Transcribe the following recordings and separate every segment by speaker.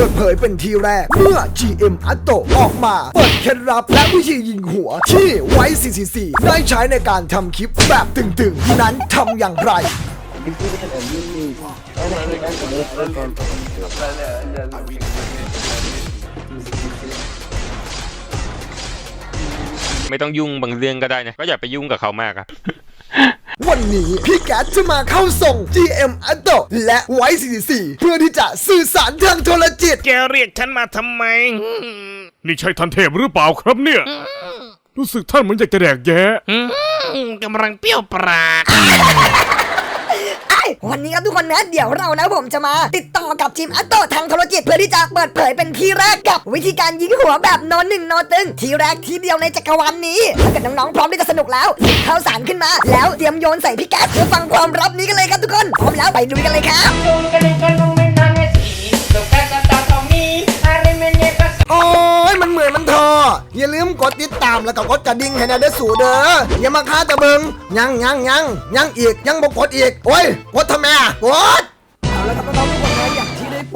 Speaker 1: เปิดเผยเป็นทีแรก เมื่อ GM อัตโตออกมาเปิดเคล็ดลับและวิธียิงหัว ที่ไว้ 444 ได้ใช้ในการทำคลิปแบบตึงๆ นั้นทำอย่างไร
Speaker 2: ไม่ต้องยุ่งบางเรื่องก็ได้นะ ก็อย่าไปยุ่งกับเขามากอะ
Speaker 1: วันนี้พี่แกจะมาเข้าส่ง GM อัตโตและไว้444เพื่อที่จะสื่อสารทางโทรจิต
Speaker 3: แกเรียกฉันมาทำไม
Speaker 4: นี่ใช่ท่านเทพหรือเปล่าครับเนี่ย รู้สึกท่านเหมือนอยากจะแดกแย้
Speaker 3: อืมกำลังเปรี้ยวปราก
Speaker 5: ไอ้ วันนี้ครับทุกคนนะเดี๋ยวเรานะผมจะมา ติดต่อกับทีมอัตโตทางโทรจิตเพื่อที่จะเปิดเผยเป็นที่แรกกับวิธีการยิงหัวแบบนอนหนึ่งนอนตึงทีแรกทีเดียวในจักรวาลนี้ถ้าเกิดน้องๆพร้อมที่จะสนุกแล้วเข้าสารขึ้นมา แล้วเตรียมโยนใส่พี่แก๊สเพื่อฟังความรับนี้กันเลยครับทุกคนพร้อมแล้วไปดูกันเลยครับ
Speaker 1: กดติดตามแล้วก็กดกระดิ่งให้นะเด้อสู่เด้ออย่ามาค้าตะเบิงยังยังยังยังอีกยังบ่กดอีกโอ้ยกดทำไมอะกด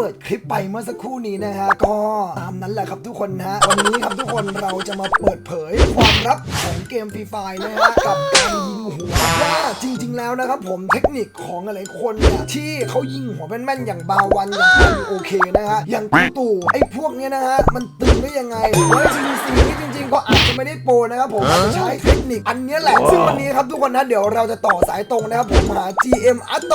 Speaker 1: ปิดคลิปไปเมื่อสักครู่นี้นะฮะก็ตามนั้นแหละครับทุกคนฮะวันนี้ครับทุกคนเราจะมาเปิดเผยความลับของเกมฟรีไฟนะฮะกับการยิงหัวว่าจริง ๆ แล้วนะครับผมเทคนิคของหลายคนเนี่ยที่เขายิงหัวแม่นๆอย่างบาวันอย่างโอเคนะฮะอย่างตู่ตู่ไอ้พวกเนี้ยนะฮะมันตึงได้ยังไงเฮ้ยซีซีนี่จริงๆก็อาจจะไม่ได้โปรนะครับผมอาจจะใช้เทคนิคอันนี้แหละซึ่งวันนี้ครับทุกคนนะเดี๋ยวเราจะต่อสายตรงนะครับผมหา GM อัตโต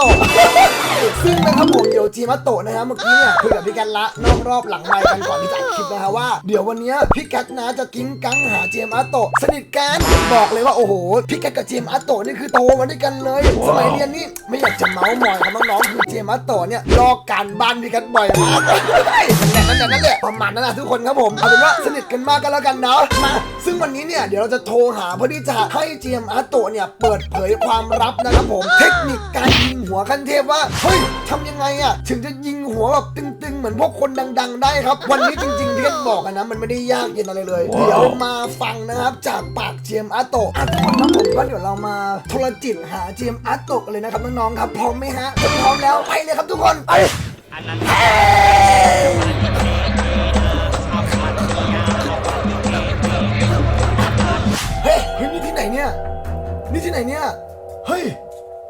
Speaker 1: ซึ่งนะครับผมเดี๋ยว GM อัตโตนะฮะเมื่อกี้เนี่ยคุยกับพี่แกนละนอกรอบหลังไมค์กันก่อนที่จะอัดคลิปนะฮะว่าเดี๋ยววันเนี้ยพี่แกนนะจะกิ้งกังหา GM อัตโตสนิทกันบอกเลยว่าโอ้โหพี่แกนกับ GM อัตโตนี่คือโตมาด้วยกันเลย สมัยเรียนนี่ไม่อยากจะเมาส์มอยครับน้องๆคือ GM อัตโตเนี่ยลอกการบ้านพี่แกนบ่อยมากนั่นแหละนั่นแหละนั่นแหละประมาณนั้นนะทุกคนครับผมเอาเป็นว่าสนิทกันมากกันแล้วกันเนาะมาซึ่งวันนี้เนี่ยเดี๋ยวเราจะโทรหาเพื่อที่จะให้ GM อัตโตเนี่ยเปิดเผยความลับนะครับผมเทคนิคการยิงหัวขั้นเทพว่าเฮ้ยทำยังไงอะถึงจะยิงหัวแบบตึงๆ เหมือนพวกคนดัง ๆ ได้ครับ วันนี้จริงๆที่กันบอกกันนะ มันไม่ได้ยากเย็นอะไรเลย เดี๋ยวมาฟังนะครับ จากปาก GM อัตโตอะทุกคนครับผมก็เดี๋ยวเรามาโทรจิตหา GM อัตโตกันเลยนะครับน้องๆครับพร้อมไหมฮะถ้าพร้อมแล้วไปเลยครับทุกคนไปเฮ้ยเฮ้ยนี่ที่ไหนเนี่ย นี่ที่ไหนเนี่ยเฮ้ย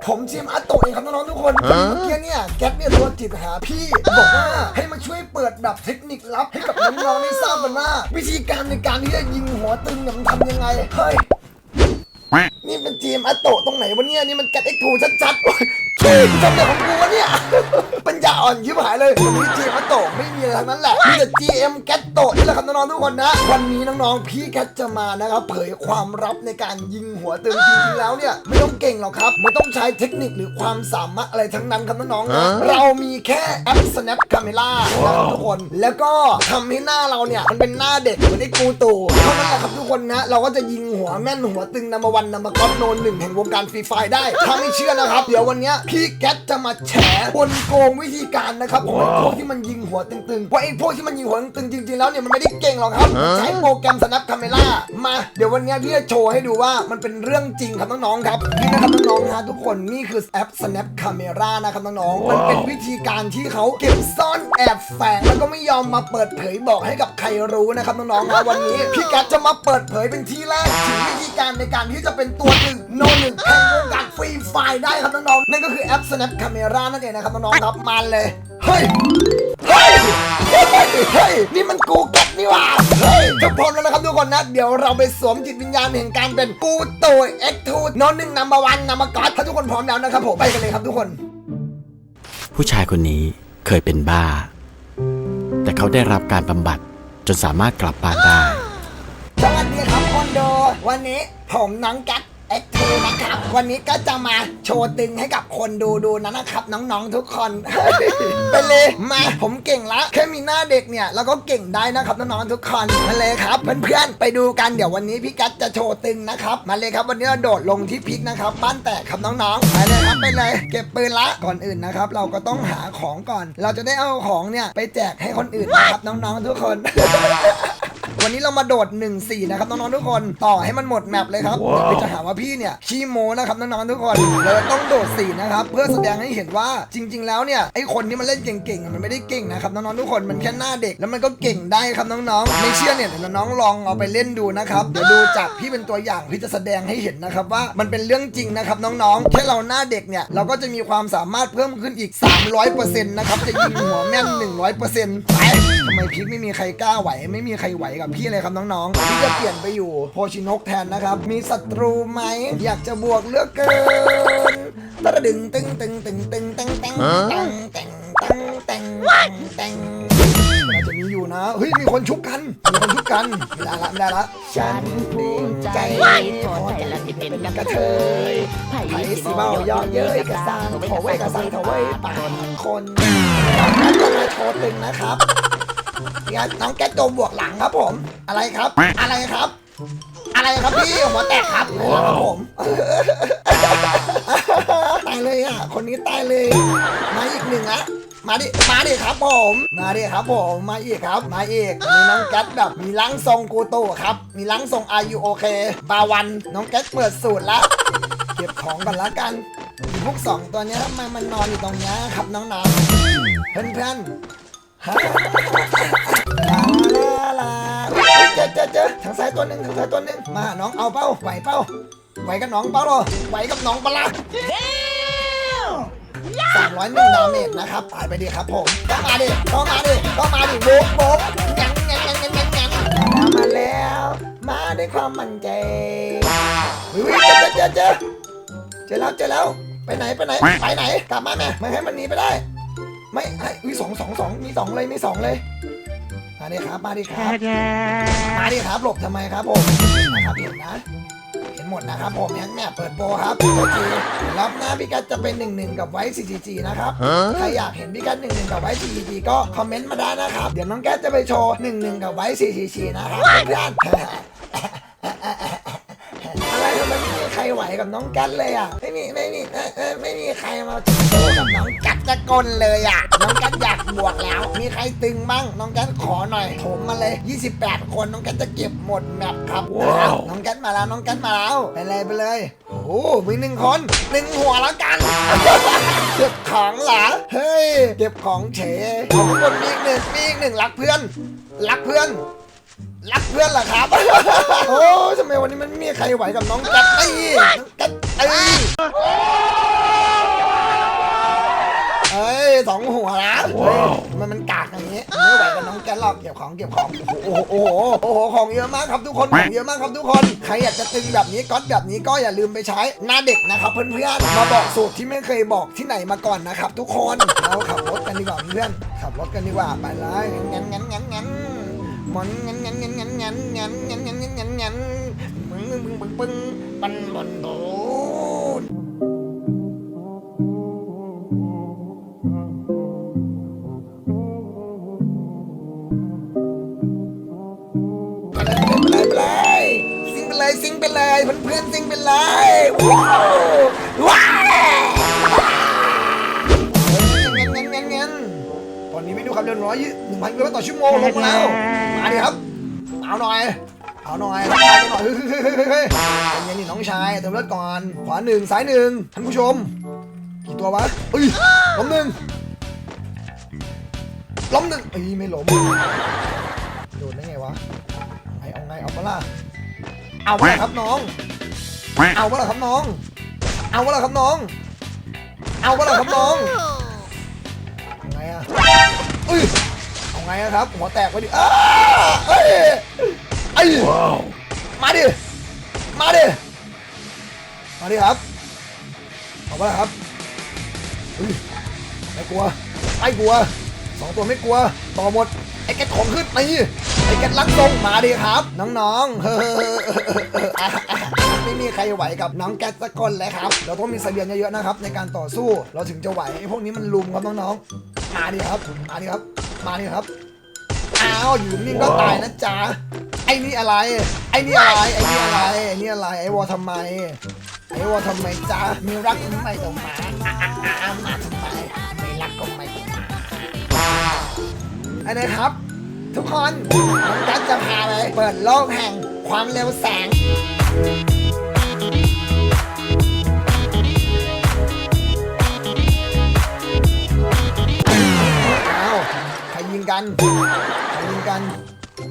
Speaker 1: ผมเจมส์อัตโตะเองครับน้องๆทุกคนเมื่อกี้เนี่ยแก๊ปเนี่ยโทรจิตหาพี่บอกว่าให้มาช่วยเปิดแบบเทคนิคลับให้กับน้องๆได้ทราบกันว่าวิธีการในการที่จะยิงหัวตึงเนี่ยมันทำยังไงเฮ้ยนี่เป็นเจมส์อัตโตะตรงไหนวะเนี่ยนี่มันแก๊ปเอ็กทูชัดๆโอ๊ยเฮ้ยกูทำอะไรของกูวะเนี่ยปัญญา อ่อนยิบหายเลยวันนี้เจมส์อัตโตะไม่มีอะไรทั้งนั้นแหละมีแต่ GM แกตโตะนี่แหละครับน้องๆทุกคนนะ วันนี้น้องๆพี่แกตจะมานะครับเผยความลับในการยิงหัวตึงจริงๆแล้วเนี่ยไม่ต้องเก่งหรอกครับไม่ต้องใช้เทคนิคหรือความสามารถอะไรทั้งนั้นครับน้องๆนะเรามีแค่แอป snap camera นะครับทุกคน แล้วก็ทำให้หน้าเราเนี่ยมันเป็นหน้าเด็กเหมือนไอ้กูตู่เท่านั้นแหละครับทุกคนนะเราก็จะยิงหัวแม่นหัวตึงนัมวันนัมก๊อตโนนหนึ่งแห่งวงการฟรีไฟได้ถ้าไม่เชื่อนะครับ เดี๋ยววันเนี้ยพี่แก๊สจะมาแฉกลโกงวิธีการนะครับของไอ้พวกที่มันยิงหัวตึงๆเพราะไอ้พวกที่มันยิงหัวตึงๆจริงๆแล้วเนี่ยมันไม่ได้เก่งหรอกครับ ใช้โปรแกรม snap camera มา เดี๋ยววันเนี้ยพี่จะโชว์ให้ดูว่ามันเป็นเรื่องจริงครับน้องๆครับนี่นะครับน้องๆนะทุกคนนี่คือแอป snap camera นะครับน้องๆมันเป็นวิธีการที่เขาเก็บซ่อนแอบแฝงแล้วก็ไม่ยอมมาเปิดเผยบอกให้กับใครรู้นะครับน้องๆนะวันนี้พี่แก๊สจะมาเปิดเผยเป็นที่แรกถึงวิธีการในการที่จะเป็นตัวหนึ่ง โนหนึ่งแห่งวงการฟรีไฟได้ครับน้องๆ นั่นก็คือแอป snap camera นั่นเองนะครับน้องๆครับมาเลย เฮ้ย เฮ้ย เฮ้ยเฮ้ยนี่มันกูแก๊สนี่หว่า เฮ้ยจะพร้อมแล้วนะครับทุกคนนะ เดี๋ยวเราไปสวมจิตวิญญาณแห่งการเป็นกูตัวเอ็กทูโนหนึ่งนัมเบอร์วันนัมเบอร์กอถ้าทุกคนพร้อมแล้วนะครับผมไปกันเลยครับทุกคน
Speaker 6: ผู้ชายคนนี้เคยเป็นบ้า แต่เขาได้รับการบำบัดจนสามารถกลับบ้านได้
Speaker 1: สวัสดีครับคอนโด วันนี้ผมน้องแก๊ส เอ็กทูนะครับ วันนี้ก็จะมาโชว์ตึงให้กับคนดูดูนะนะครับ น้องๆทุกคน ไปเลยมาผมเก่งละแค่มีหน้าเด็กเนี่ยแล้วก็เก่งได้นะครับน้องๆทุกคนมาเลยครับเพื่อนๆไปดูกันเดี๋ยววันนี้พี่กัสจะโชว์ตึงนะครับมาเลยครับวันนี้เราโดดลงที่พิกนะครับบ้านแตกครับน้องๆไปเลยครับไปเลย เก็บปืนละก่อนอื่นนะครับ เราก็ต้องหาของก่อน เราจะได้เอาของเนี่ยไปแจกให้คนอื่นนะครับน้องๆทุกคน ววันนี้เรามาโดด 1 4 นะครับน้องๆทุกคนต่อให้มันหมดแมปเลยครับเดี๋ยวพี่จะหาว่าพี่เนี่ยขี้โมนะครับน้องๆทุกคนเราต้องโดด4นะครับเพื่อแสดงให้เห็นว่าจริง ๆ แล้วเนี่ยไอคนที่มันเล่นเก่งๆอะมันไม่ได้เก่งนะครับน้องๆทุกคนมันแค่หน้าเด็กแล้วมันก็เก่งได้ครับน้องๆไม่เชื่อเนี่ยเดี๋ยวน้องๆลองเอาไปเล่นดูนะครับเดี๋ยวดูจากพี่เป็นตัวอย่างพี่จะแสดงให้เห็นนะครับว่ามันเป็นเรื่องจริงนะครับน้องๆแค่เราหน้าเด็กเนี่ยเราก็จะมีความสามารถเพิ่มขึ้นอีก 300%นะครับจะยิงหัวแม่น 100%ไปทำไมพีคไม่มีใครกล้าไหว ไม่มีใครไหวกับพี่เลยครับน้องๆพี่จะเปลี่ยนไปอยู่โพชินกแทนนะครับ มีศัตรูไหม อยากจะบวกเลือกเกินตะดึงตึงตึงตึงตึงตึงตึงตึงตึงตึงตึงตึงจจะมีอยู่นะ เฮ้ย มีคนชุบกัน มีคนชุบกันไม่ได้ละไม่ได้ละ ฉันภูมิใจพอใจละที่เป็นกระเทยไผ่สีเมายาะเย้ยกระซังโถเว้ยกระซังโถเว้ปากคนแล้วก็มาโชว์ตึงนะครับ เนี่ยน้องแก๊สโจมบวกหลังครับผม อะไรครับ อะไรครับ อะไรครับพี่หัวแตกครับครับผมตายเลยอะ คนนี้ตายเลย มาอีกหนึ่งละมาดิ มาดิครับผม มาดิครับผม มาอีกครับ มาอีกอันนี้น้องแก๊สแบบมีล้างทรงกูโตครับ มีล้างทรงอายุโอเค บาวัน น้องแก๊สเปิดสูตรละเก็บของก่อนละกันอีพวกสองตัวเนี้ยทำไมมันนอนอยู่ตรงเนี้ยครับน้องๆเพื่อนๆฮะ ลาลาเจอเจอเจอทางซ้ายตัวหนึ่งทางซ้ายตัวหนึ่งมาน้องเอาเป้าไหวเป้าไหวกับน้องเป้าหรอไหวกับน้องปะละสามร้อยหนึ่งดาเมจนะครับตายไปดิครับผมก็มาดิก็มาดิก็มาดิโบกโบกงั้นงั้นงั้นงั้นงั้นงั้นมาแล้ว มาด้วยความมั่นใจเฮ้ยเจอเจอเจอเจอแล้วเจอแล้วไปไหนไปไหนไปไหนกลับมาแม่ไม่ให้มันหนีไปได้ ไม่ให้อุ้ยสองสองสองมีสองเลยมีสองเลยมาดิครับมาดิครับมาดิครับหลบทำไมครับผมนะครับเห็นนะ เห็นหมดนะครับผมแฮงแม่เปิดโปรครับโอเครับหน้าพี่กัดจะเป็น1นึกับไว้ 4GG นะครับใครอยากเห็นพี่กัด1นึกับไว้ 4GG ก็คอมเมนต์มาได้นะครับ เดี๋ยวน้องแก๊สจะไปโชว์1นึกับไว้ 4GG นะครับเพื่อน กับน้องกัดเลยอะไม่มีไม่มีเออเออไม่มีใครมาโชว์กับน้องกัดจะกลเลยอะน้องกัดอยากบวกแล้ว มีใครตึงบ้างน้องกัดขอหน่อยโถมมาเลย 28 คนน้องกัดจะเก็บหมดแมปครับนะครับน้องกัดมาแล้วน้องกัดมาแล้วไปเลยไปเลยโอ้โหมีหนึ่งคนหนึ่งหัวแล้วกันเก็บของเหรอเฮ้ยเก็บของเฉยของคนมีอีกหนึ่งมีอีกหนึ่งรักเพื่อนรักเพื่อน รักเพื่อนเหรอครับ โอ้ทำไมวันนี้มันไม่มีใครไหวกับน้องแกัดไอ้น้องกัดไอ้เอ้ยสองหัวนะเฮ้ยมันมันกากอย่างนี้ไม่ไหวกับน้องแกนหรอกเก็บของเก็บของโอ้โหโอ้โหโอ้โหของเยอะมากครับทุกคนของเยอะมากครับทุกคนใครอยากจะตึงแบบนี้ก๊อตแบบนี้ก็อย่าลืมไปใช้หน้าเด็กนะครับเพื่อนๆมาบอกสูตรที่ไม่เคยบอกที่ไหนมาก่อนนะครับ ทุกคนเราขับรถกันดีกว่าเพื่อนขับรถกันดีกว่าไปเลยงั้นงั้นงั้นงั้น มันงันงันงันงันงันงันงันงันงันงันงันมึงมึงมึงมึงมึงปันบนโดนไปเลยไปเลยซิงไปเลยซิงไปเลยเพื่อนๆซิงไปเลยว้าวว้าวงันงันงันงันตอนนี้ไม่ดูความเร็วน้อยหนึ่งพันกิโลเมตรต่อชั่วโมงลงมาแล้ว ดิครับเอาหน่อยเอาหน่อยทักทาหน่อยเฮ้ยเฮ้ยเฮ้ยเฮ้ยเป็นไงนี่น้องชายเติมเลือดก่อน ขวาหนึ่งซ้ายหนึ่งท่านผู้ชม กี่ตัววะเอ้ยล้มหนึ่งล้มหนึ่งเอ้ยไม่ล้มโดนได้ไงวะไงเอาไงเอาปะล่ะเอาปะล่ะครับน้อง เอาปะล่ะครับน้อง เอาปะล่ะครับน้อง เอาปะล่ะครับน้องไงอะเอ้ย ไงอะครับหัวแตกไปดิอ้าเอ้ยไอ้ยมาดิ มาดิ มาดิครับเอาไปครับเฮ้ยไม่กลัวไม่กลัวสองตัวไม่กลัวต่อหมดไอ้แกของขึ้นไปไอ้แกลักทรงมาดิครับ น้องๆเฮ้อไม่มีใครไหวกับน้องแกสักคนเลยครับ เราต้องมีเสบียงเยอะๆนะครับ ในการต่อสู้เราถึงจะไหวไอ้พวกนี้มันลุมครับน้องๆมาดิครับมาดิครับ มาดิครับ อ้าวอยู่นิ่งก็ตายนะจ๊ะ ไอ้นี่อะไร ไอ้นี่อะไร ไอ้นี่อะไร ไอ้นี่อะไร ไอ้วอทำไม ไอ้วอทำไมจ๊ะ มีรักไม่ต้องมาอะอะอะอะมาทำไมไม่รักก็ไม่ต้องมาไอ้นายครับ ทุกคนน้องกัสจะพาไปเปิดโลกแห่งความเร็วแสง กันยิง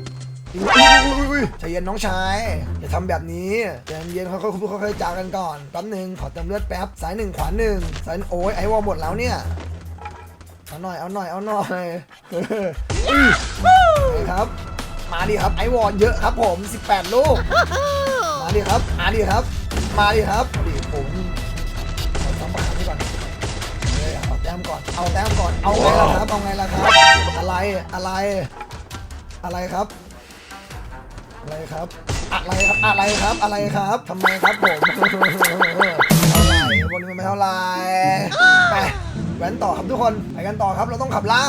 Speaker 1: อุ้ยอุ้ยอุ้ยใจเย็นน้องชายอย่าทำแบบนี้ใจเย็นๆค่อยๆพูดค่อยๆจากันก่อนแป๊บหนึ่งขอเติมเลือดแป๊บสายหนึ่งขวาหนึ่งสายโอ้ยไอวอลหมดแล้วเนี่ยเอาหน่อยเอาหน่อยเอาหน่อยอื้อไปครับมาดิครับไอวอลเยอะครับผม 18 ลูก มาดิครับมาดิครับ มาดิครับดิผมขอต้องประคับนี่ก่อนเฮ้ยเอาแต้มก่อนเอาแต้มก่อนเอาไงล่ะครับเอาไงล่ะครับ อะไรอะไร อะไรครับ อะไรครับ อะไรครับอะไรครับอะไรครับทำไมครับผมเท่าไหร่วันนี้มันไม่เท่าไหร่ไปแว้นต่อครับทุกคนไปกันต่อครับเราต้องขับล่า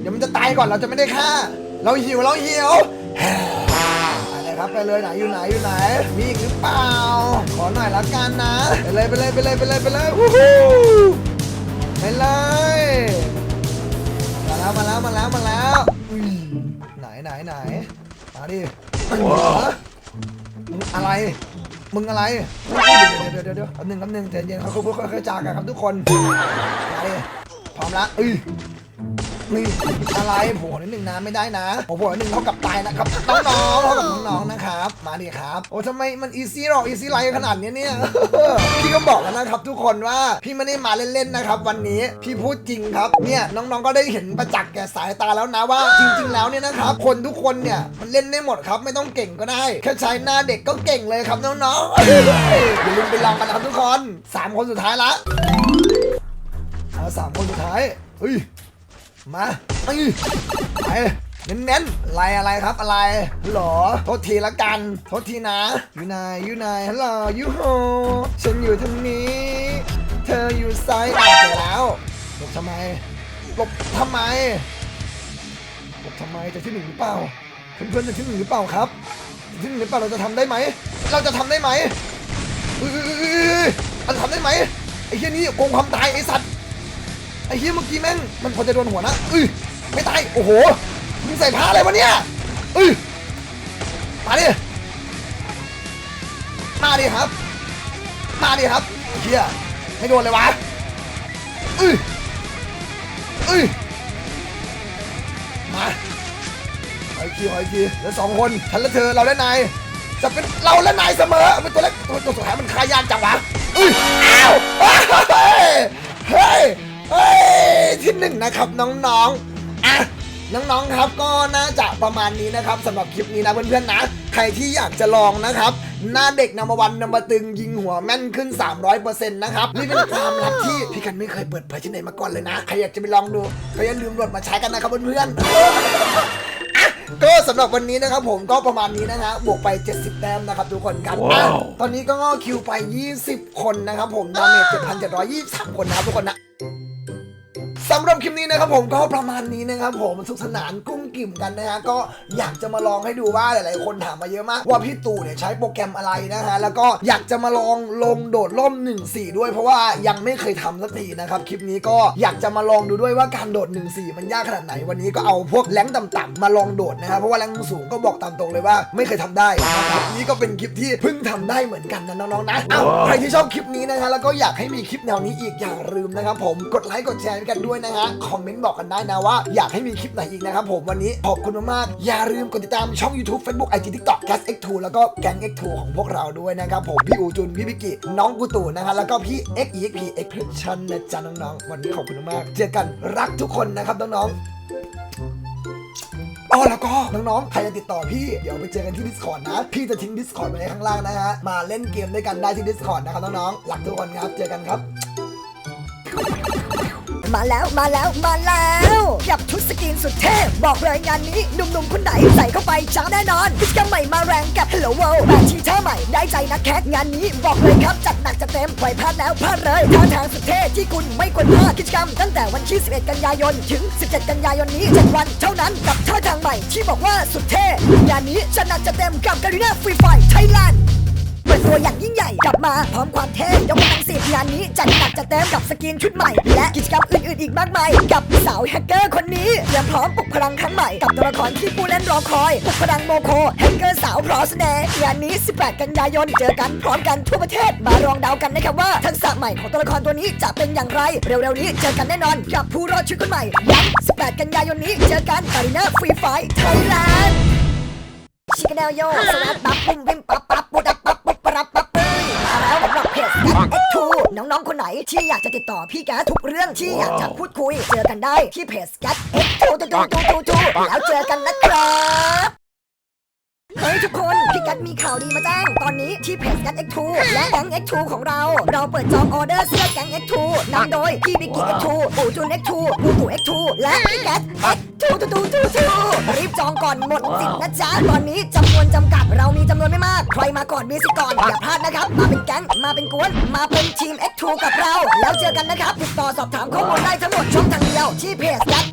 Speaker 1: เดี๋ยวมันจะตายก่อนเราจะไม่ได้ฆ่า เราหิวเราหิวไปเลยครับไปเลยไหนอยู่ไหนอยู่ไหน มีอีกหรือเปล่า ขอหน่อยละกันนะไปเลยไปเลยไปเลยไปเลยไปเลยวู้ฮู้ไปเลยมาแล้วมาแล้วมาแล้วมาแล้ว ไหนไหนไหนมาดิมึงเหรอมึงอะไร มึงอะไร เดี๋ยวเดี๋ยวเดี๋ยวเดี๋ยวแป๊บนึงแป๊บนึงใจเย็นเขาค่อยๆค่อยๆจากันครับทุกคนมาดิพร้อมละเอ้ยนี่อะไรโผล่นิดหนึ่งนะไม่ได้นะโอ้โหนิดหนึ่งเท่ากับตาย นะครับน้องๆเท่ากับน้องๆนะครับ มาดิครับโอ้ทำไมมันอีซี่หรอกอีซี่ไลท์ขนาดนี้เนี่ยพี่ก็บอกแล้วนะครับทุกคนว่าพี่ไม่ได้มาเล่นๆนะครับวันนี้พี่พูดจริงครับเนี่ยน้องๆก็ได้เห็นประจักษ์แก่สายตาแล้วนะว่าจริง ๆ แล้วเนี่ยนะครับคนทุกคนเนี่ยมันเล่นได้หมดครับไม่ต้องเก่งก็ได้แค่ใช้หน้าเด็กก็เก่งเลยครับน้องๆอย่าลืมไปลองกันนะครับทุกคนสามคนสุดท้ายละเอาสามคนสุดท้ายเฮ้ยมาไปไป เน้นๆอะไรอะไรครับอะไรฮัลโทษทีละกัน โทษทีนะอยู่ไหนอยู่ไหนฮัลโหลยูโฮฉันอยู่ทางนี้ เธออยู่ซ้ายอะเจแล้วหลบทำไมหลบทำไมหลบทำไมจะที่หนึ่งหรือเปล่าเพื่อนๆจะที่หนึ่งหรือเปล่าครับที่หนึ่งหรือเปล่าเราจะทำได้ไหมเราจะทำได้ไหมเอ้ยเราจะทำได้ไหมไอ้เหี้ยนี่โกงความตายไอ้สัตว์ไอ้เฮียเมื่อกี้แม่งมันพอจะโดนหัวนะอุ้ยไม่ตาย โอ้โห มึงใส่ผ้าอะไรวะเนี่ยอุ้ยมาดิมาดิครับ มาดิครับเฮียไม่โดนเลยวะอุ้ยอุ้ยมาขออีกทีขออีกทีเหลือสองคนฉันและเธอเราและนายจะเป็นเราและนายเสมอเป็นตัวเล็กตัวตัวสุดท้ายมันคายากจังวะอุ้ยอ้าวเฮ้ยเฮ้ยเฮ้ยที่หนึ่งนะครับน้องๆอะ น้องๆครับก็น่าจะประมาณนี้นะครับสำหรับคลิปนี้นะเพื่อนๆนะ ใครที่อยากจะลองนะครับ หน้าเด็กนำมาวันนำมาตึงยิงหัวแม่นขึ้น 300%นะครับนี่เป็นความลับที่พี่กันไม่เคยเปิดเผยที่ไหนมาก่อนเลยนะ ใครอยากจะไปลองดูก็อย่าลืมโหลดมาใช้กันนะครับเพื่อนๆอะก็สำหรับวันนี้นะครับผมก็ประมาณนี้นะฮะบวกไป 70 แต้มนะครับทุกคนครับอะตอนนี้ก็งอคิวไป 20 คนนะครับผมดาเมจ7,723 คนนะครับทุกคนนะ สำหรับคลิปนี้นะครับผมก็ประมาณนี้นะครับผมสนุกสนานกุ้งกิ่มกันนะฮะก็อยากจะมาลองให้ดูว่าหลายๆ คนถามมาเยอะมาก ว่าพี่ตู่เนี่ยใช้โปรแกรมอะไรนะฮะแล้วก็อยากจะมาลองลงโดดร่ม1-4 ด้วยเพราะว่ายังไม่เคยทำสักทีนะครับคลิปนี้ก็อยากจะมาลองดูด้วยว่าการโดด 1-4 มันยากขนาดไหนวันนี้ก็เอาพวกแรงต่ำๆมาลองโดดนะครับเพราะว่าแรงสูงก็บอกตามตรงเลยว่าไม่เคยทำได้นะครับนี่ก็เป็นคลิปที่เพิ่งทำได้เหมือนกันนะน้องๆนะเอ้าใครที่ชอบคลิปนี้นะฮะแล้วก็อยากให้มีคลิปแนวนี้อีกอย่าลืมนะครับผมกดไลค์กดแชร์กันด้วยนะฮะคอมเมนต์บอกกันได้นะว่า อยากให้มีคลิปไหนอีกนะครับผมวันนี้ขอบคุณมากๆอย่าลืมกดติดตามช่อง YouTube Facebook IG TikTok Gas X2 แล้วก็แก๊ง X2 ของพวกเราด้วยนะครับผมพี่อูจุนพี่พิกิน้องกูตู่นะฮะแล้วก็พี่ X EXP Expression นะจ๊ะน้องๆ วันนี้ขอบคุณมากเจอกันรักทุกคนนะครับน้องๆอ๋อแล้วก็น้องๆ ใครจะติดต่อพี่ เดี๋ยวไปเจอกันที่ Discord นะ พี่จะทิ้ง Discord ไว้ข้างล่างนะฮะ มาเล่นเกมด้วยกันได้ที่ Discord นะครับน้องๆรักทุกคนครับ เจอกันครับ
Speaker 5: มาแล้วมาแล้วมาแล้วกับชุดสกรีนสุดเท่บอกเลยงานนี้หนุ่มๆคนไหนใส่เข้าไปจ้าแน่นอนกิจกรรมใหม่มาแรงกับ Hello World แบบทีเท่าใหม่ได้ใจนักแคสงานนี้บอกเลยครับจัดหนักจัดเต็มปล่อยพลาดแล้วพลาดเลยท่าทางสุดเท่ที่คุณไม่ควรพลาดกิจกรรมตั้งแต่วันที่ 11 กันยายน ถึง 17 กันยายนนี้7วันเท่านั้นกับท่าทางใหม่ที่บอกว่าสุดเท่งานนี้จัดหนักจัดเต็มกับการีนาฟรีไฟไทยแลนด์ เปิดตัวอย่างยิ่งใหญ่ กลับมาพร้อมความเท่ยกกำลังสิบงานนี้จัดหนักจัดเต็มกับสกินชุดใหม่ และกิจกรรมอื่นๆอีกมากมาย กับสาวแฮกเกอร์คนนี้เตรียมพร้อมปลุกพลังครั้งใหม่กับตัวละครที่ผู้เล่นรอคอยปลุกพลังโมโคแฮกเกอร์สาวพรอสเนงานนี้ 18 กันยายนเจอกันพร้อมกันทั่วประเทศมาลองเดากันนะครับว่าทักษะใหม่ของตัวละครตัวนี้จะเป็นอย่างไร เร็วๆนี้เจอกันแน่นอนกับผู้รอดชีวิตคนใหม่ย้ำ18 กันยายนนี้เจอกันอารีนาฟรีไฟไทยแลนด์ชิคกแนลโยสวัสดปั๊บปุ่มวิมปั๊บปั๊ น้องๆ คนไหน ที่อยากจะติดต่อพี่แกทุกเรื่องที่อยากจะพูดคุย เจอกันได้ที่เพจแกเอ็กทูตูตูตูตูตูแล้วเจอกันนะครับเฮ้ยทุกคนพี่กัดมีข่าวดีมาแจ้ง ตอนนี้ที่เพจกัด X2 และแก๊ง X2 ของเรา เราเปิดจองออเดอร์เสื้อแก๊ง X2 นำโดยพี่บิกกี้ X2 ปู่จุน X2 ปู่ตู่ X2 และพี่กัด X2 ตูตูตูตูรีบจองก่อนหมดสิทธิ์นะจ๊ะตอนนี้จำนวนจำกัดเรามีจำนวนไม่มาก ใครมาก่อนมีสิทธิ์ก่อนอย่าพลาดนะครับ มาเป็นแก๊งมาเป็นกวน มาเป็นทีม X2 กับเรา แล้วเจอกันนะครับ ติดต่อสอบถามข้อมูลได้ทั้งหมดช่องทางเดียวที่เพจกัด